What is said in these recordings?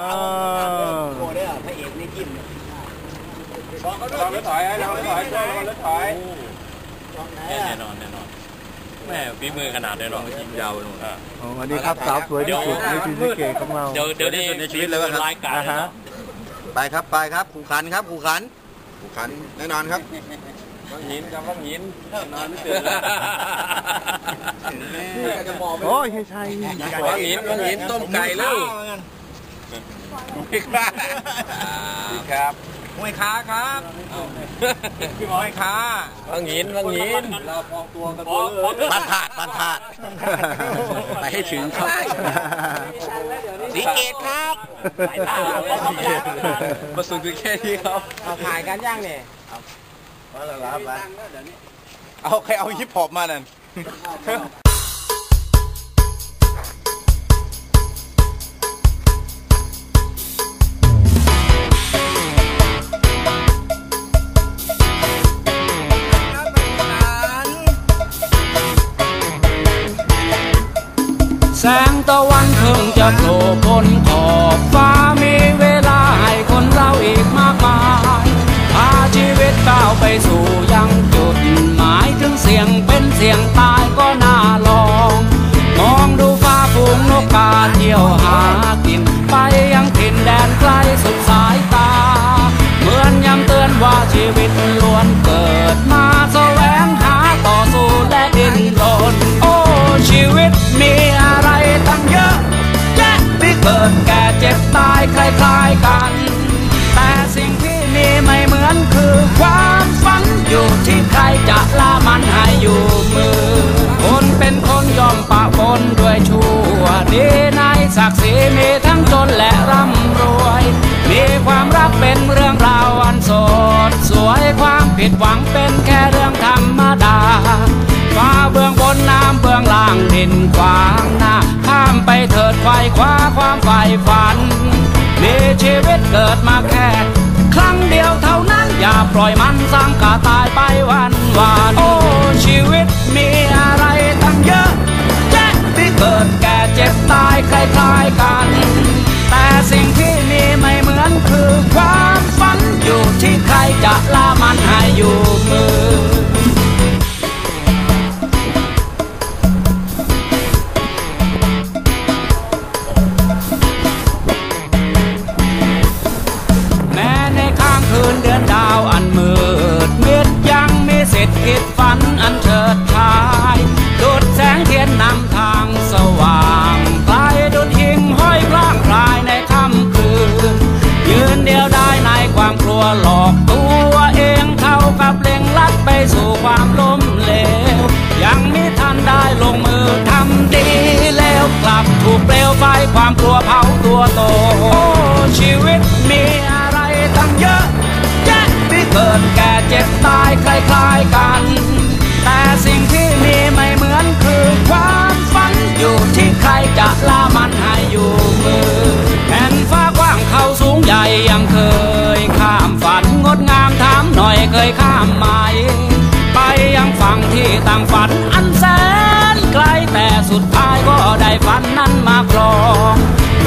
ตาผมโเนี่ยพระเอกนี่จิ้มบอกเขาด้วยถอยเราถอยเราถอยแน่นอนแน่นอนแม่ฝีมือขนาดเลยหรอยิงยาวนู่นวันนี้ครับสาวสวยที่สุดในชีวิตเก๋ของเราเดี๋ยวเดี๋ยวในชีวิตเลยครับฮะไปครับไปครับขู่ขันครับขู่ขันขู่ขันแน่นอนครับก้อหินจำก้อนหินนอนไม่ตื่นโอ้ยใช่ใช่ก้อนหินก้อหินต้มไก่แล้ว พี่ครับพี่ครับห้วยค้าครับพี่ห้วยค้าวังหินวังหินเราพองตัวกันตัวเลยบ้านธาตุบ้านธาตุไปให้ถึงครับสีเกตครับมาสุดคือแค่นี้ครับเอาถ่ายกันย่างเนี่ยเอาใครเอาฮิปฮอปมานั่น โผล่พ้น มีทั้งจนและร่ำรวย มีความรักเป็นเรื่องราวอันสดสวยความผิดหวังเป็นแค่เรื่องธรรมดาฟ้าเบื้องบนน้ำเบื้องล่างดินขวางหน้าข้ามไปเถิดไขวคว้าความใฝ่ฝัน มีชีวิตเกิดมาแค่ครั้งเดียวเท่านั้นอย่าปล่อยมันสร้างกาตายไปวันวานโอ้ชีวิตมีอะไรตั้งเยอะแยะที่เกิด คล้ายๆกัน แต่สิ่งที่มีไม่เหมือนคือความฝันอยู่ที่ใครจะละมันให้อยู่มือ เคยข้ามหมไปยังฝั่งที่ต่างฝันอันแสนไกลแต่สุดท้ายก็ได้ฝันนั้นมาครอง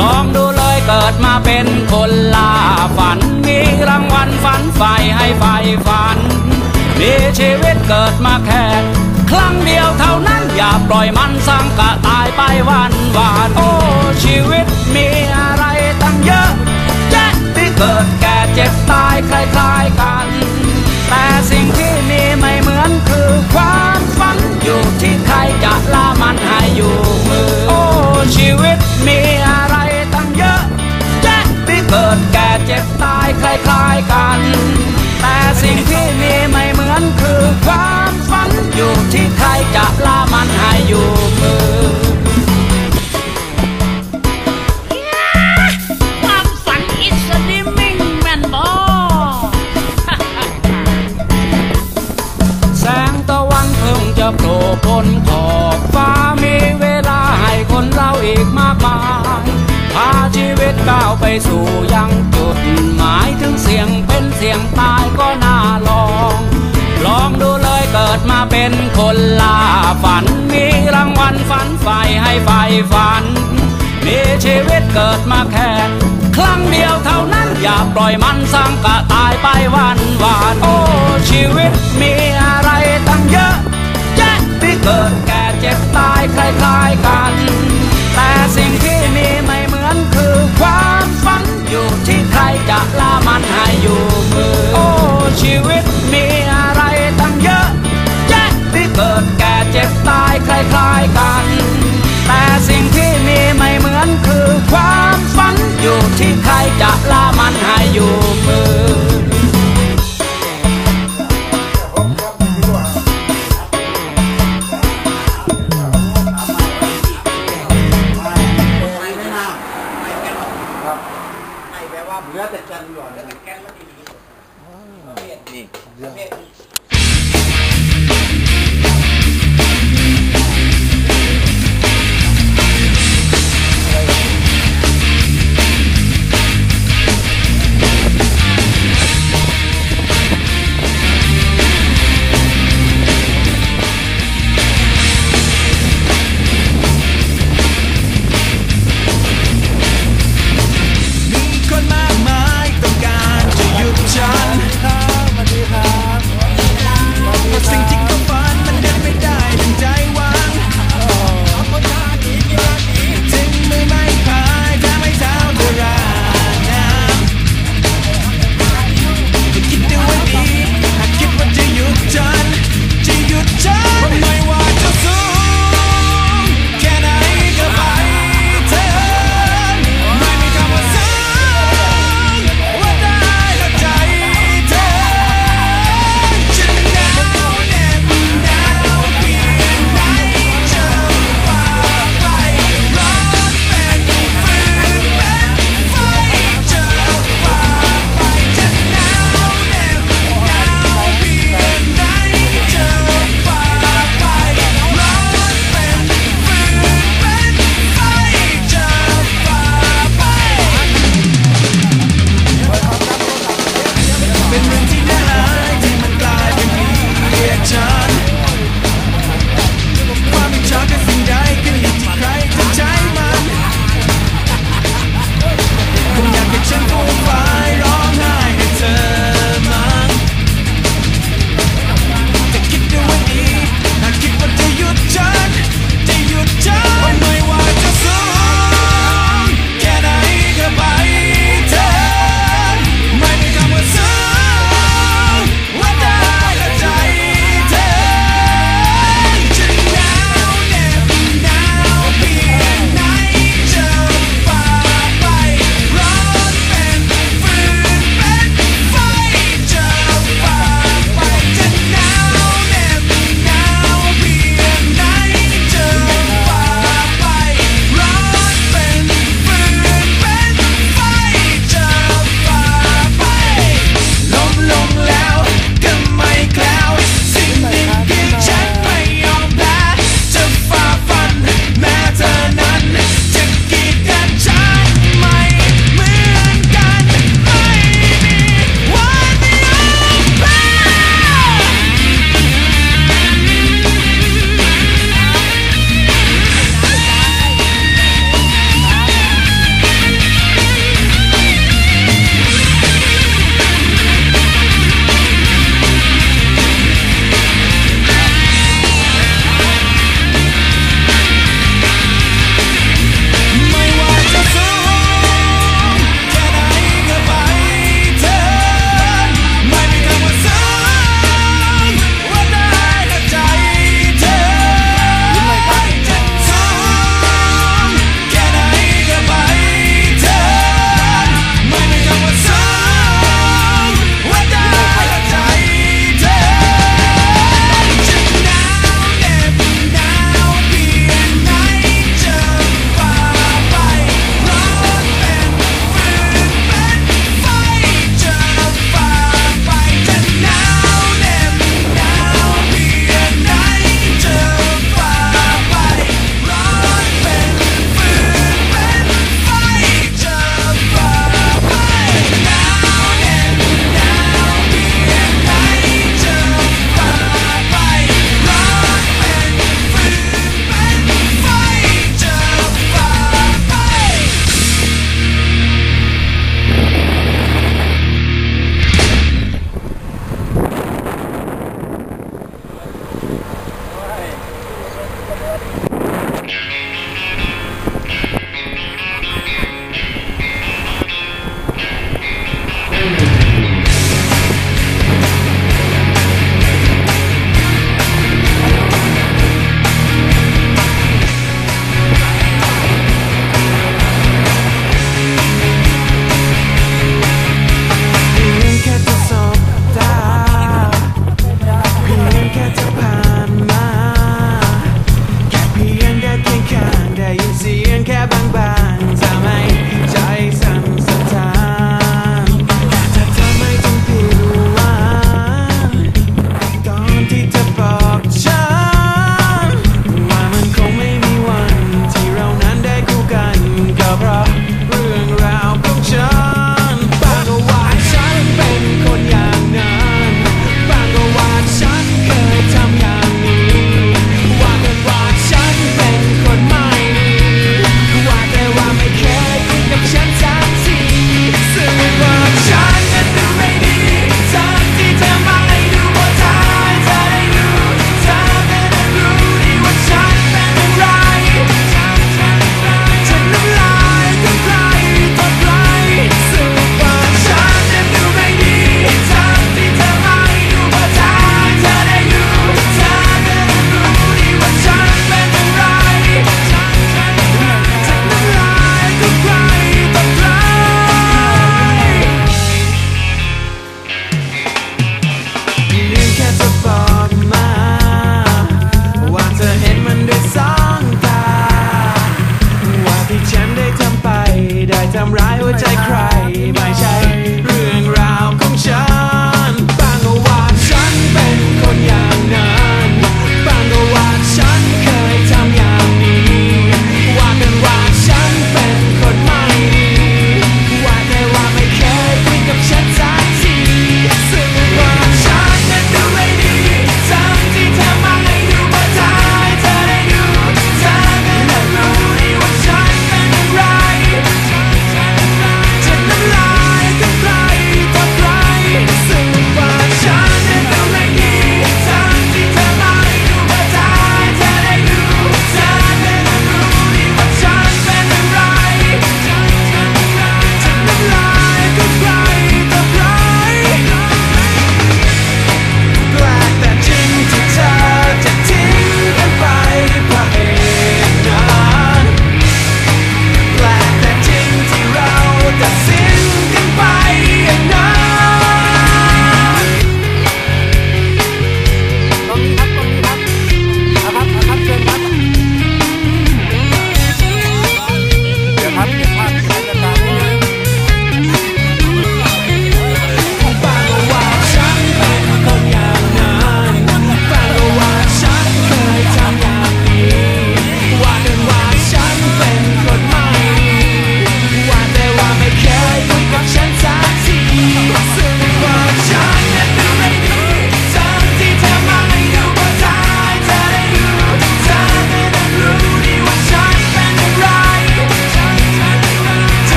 ลองดูเลยเกิดมาเป็นคนล่าฝัน มีรางวัลฝันใฝ่ให้ใฝ่ฝัน มีชีวิตเกิดมาแค่ครั้งเดียวเท่านั้นอย่าปล่อยมันสังกะตายไปวันวานโอ้ชีวิตมีอะไรตั้งเยอะแยะที่เกิดแก่เจ็บตายคล้ายๆกัน แต่สิ่งที่มีไม่เหมือนคือความฝันอยู่ที่ใครจะละมันให้อยู่มือ โอ้ ชีวิตมีอะไรตั้งเยอะแยะที่เกิดแก่เจ็บตายคล้ายๆกัน แต่สิ่งที่มีไม่เหมือนคือความฝันอยู่ที่ใครจะละมันให้อยู่มือ นขอบฟ้ามีเวลาให้คนเราอีกมากมายพาชีวิตก้าวไปสู่ยังจุดหมายถึงเสียงเป็นเสียงตายก็น่าลอง ลองดูเลยเกิดมาเป็นคนล่าฝัน มีรางวัลฝันใฝ่ให้ใฝ่ฝัน มีชีวิตเกิดมาแค่ครั้งเดียวเท่านั้นอย่าปล่อยมันสังกะตายไปวันวานโอ้ชีวิตมี เกิดแก่เจ็บตายคล้ายๆกัน แต่สิ่งที่มีไม่เหมือนคือความฝันอยู่ที่ใครจะล่ามันให้อยู่มือ โอ้ชีวิตมีอะไรตั้งเยอะแยะที่เกิดแก่เจ็บตายคล้ายๆกัน แต่สิ่งที่มีไม่เหมือนคือความฝันอยู่ที่ใครจะล่ามันให้อยู่มือ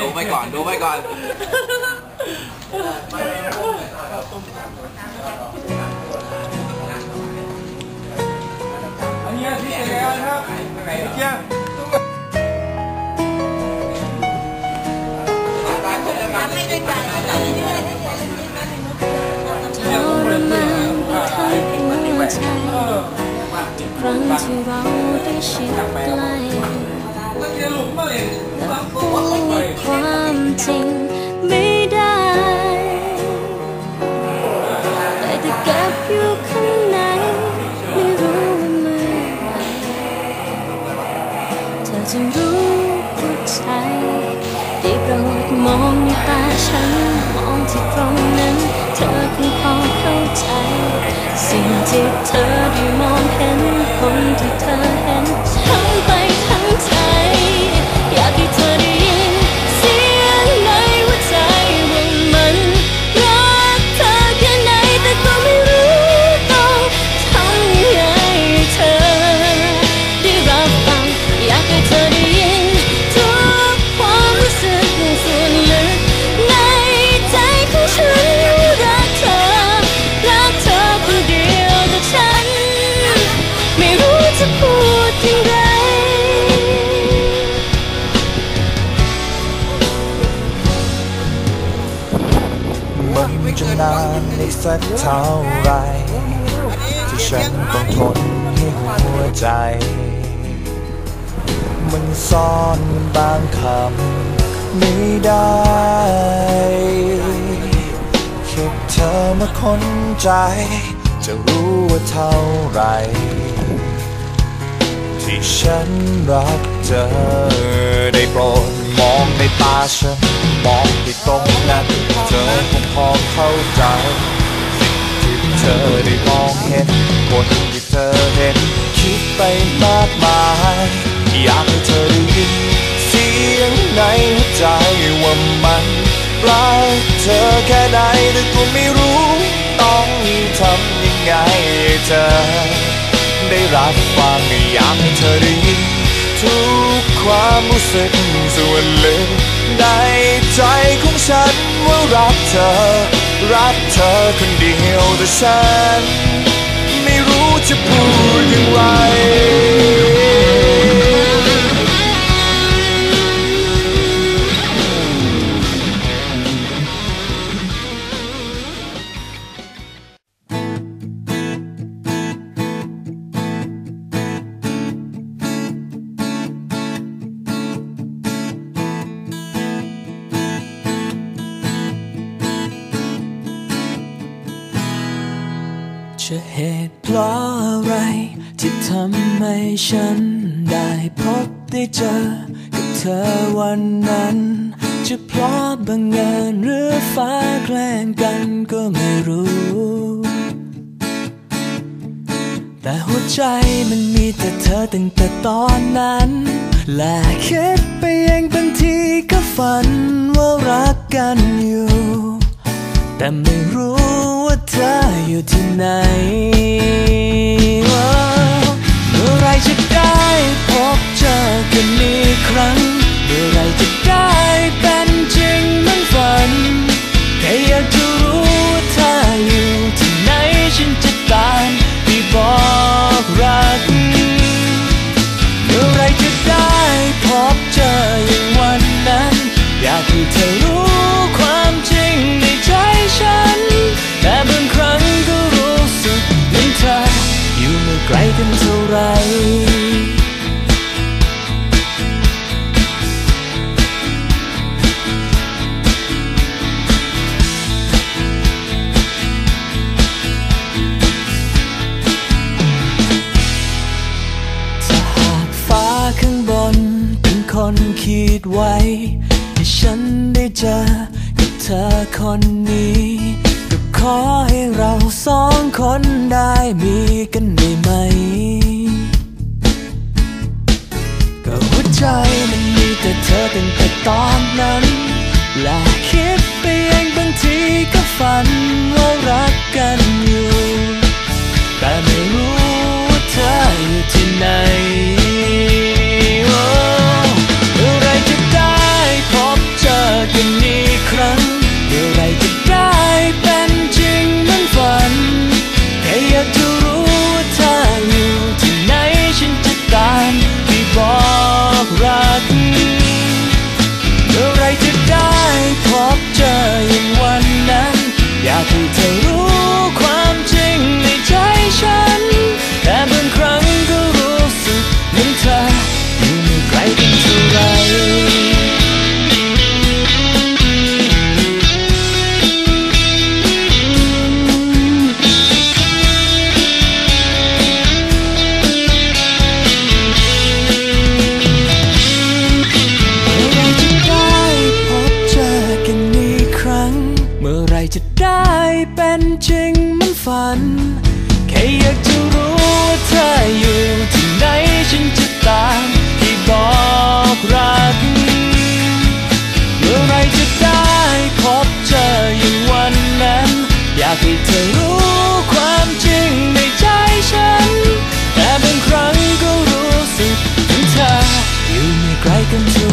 ดูไปก่อนดูไปก่อนทรมานทั้งหัวใจทุกครั้งที่เราได้ชิดใกล้ ความจริงไม่ได้แต่แต่เก็บอยู่ข้างในไม่รู้ว่าเมื่อไหร่เธอจะรู้หัวใจได้โปรดมองในตาฉันมองที่ตรงนั้น เธอคงพอเข้าใจ สิ่งที่เธอได้มองเห็นคนที่เธอเห็น ท่าไรที่ฉันต้องทนให้หัวใจ มันซ่อนบางคำไม่ได้แค่เธอมาค้นใจ จะรู้ว่าเท่าไร ที่ฉันรักเธอได้โปรดมองในตาฉัน มองที่ตรงนั้น เธอคงพอเข้าใจ เธอได้มองเห็น คนที่เธอเห็น คิดไปมากมาย อยากให้เธอได้ยิน เสียงในหัวใจว่ามันรักเธอแค่ไหนแต่ก็ไม่รู้ ต้องทำยังไงให้เธอ ได้รับฟังอยากให้เธอได้ยิน ทุกความรู้สึกส่วนลึกในใจของฉันว่ารักเธอ รักเธอคนเดียวแต่ฉัน ไม่รู้จะพูดอย่างไร งเอิญหรือฟ้าแกล้งกันก็ไม่รู้ แต่หัวใจมันมีแต่เธอตั้งแต่ตอนนั้น และคิดไปเองบางทีก็ฝันว่ารักกันอยู่ แต่ไม่รู้ว่าเธออยู่ที่ไหนเมื่อไรจะได้พบเจอกันอีกครั้ง มื่อไรจะได้เป็นจริงเหมือนฝันแค่อยากจะรู้ว่าเธออยู่ที่ไหนฉันจะตามไปบอกรัก กันได้ไหม ก็หัวใจมันมีแต่เธอเป็นแต่ตอนนั้น และคิดไปเองบางทีก็ฝัน into